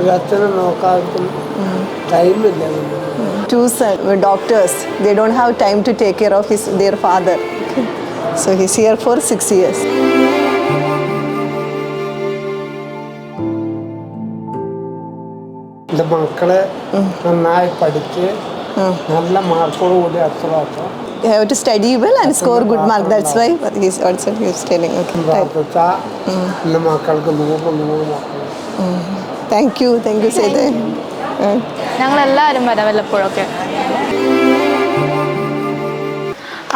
ഒരു അച്ഛനെ നോക്കാൻ ടൈമില്ല two son, doctors. They don't have time to take care of his their father. Okay. So he's here for six years. എൻ്റെ മക്കളെ നന്നായി പഠിച്ച് നല്ല മാർക്കോട് കൂടി അത്രമാക്കാം You have to study well and score good mark. That's why he's also he's telling. Okay. Right. പ്രാർത്ഥിച്ചാൽ you thank you. Uh, ഞങ്ങളെല്ലാവരും വരാം വല്ലപ്പോഴൊക്കെ.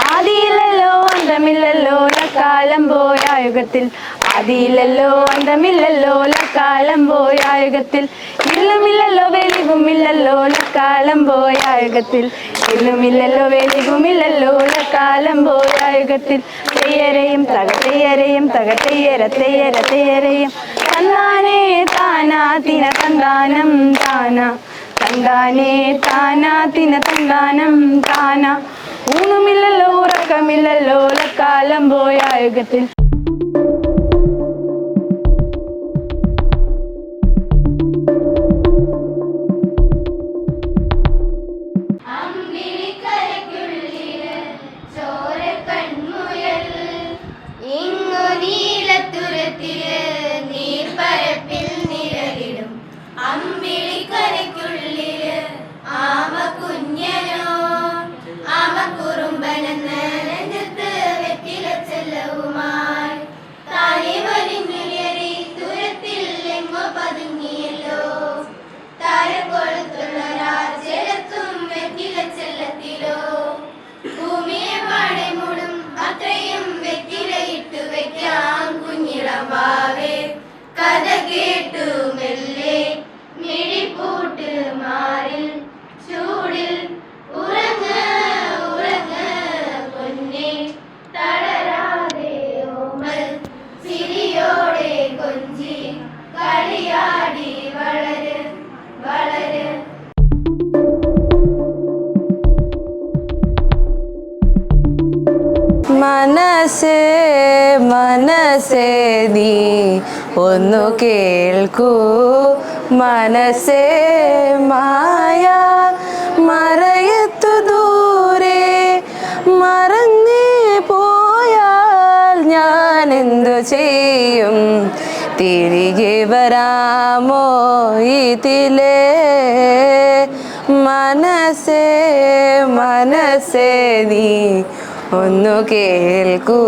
ആദിയില്ലല്ലോ അന്തമില്ലല്ലോ കാലം പോയായുഗത്തിൽ ആദിയില്ലല്ലോ അന്തമില്ലല്ലോ കാലം പോയായുഗത്തിൽ ഇല്ലുമില്ലല്ലോ വെളിവുമില്ലല്ലോ കാലം പോയായുഗത്തിൽ ഇല്ലുമില്ലല്ലോ വെളിവുമില്ലല്ലോ കാലം പോയായുഗത്തിൽ തെയ്യരെയും തകതെയ്യരയും തകതെയ്യര തെയ്യര തെയ്യരയും. തന്നാനേ താനാ തിന തന്താനം താനാ. തന്താനേ താനാ തിന തന്താനം താന. ഊണുമില്ലല്ലോ ഉറക്കമില്ലല്ലോ കാലം പോയ യുഗത്തിൽ നീലത്തുരത്തിൽ മനസ്സേ മനസ്സേ നീ ഒന്നു കേൾക്കൂ. മനസ്സേ മായ മറയത്തു ദൂരെ മറങ്ങേ പോയാൽ ഞാൻ എന്തു ചെയ്യും? തിരികെ വരാമോ ഇതിലേ? മനസ്സേ മനസ്സേ നീ ഒന്നു കേൾക്കൂ.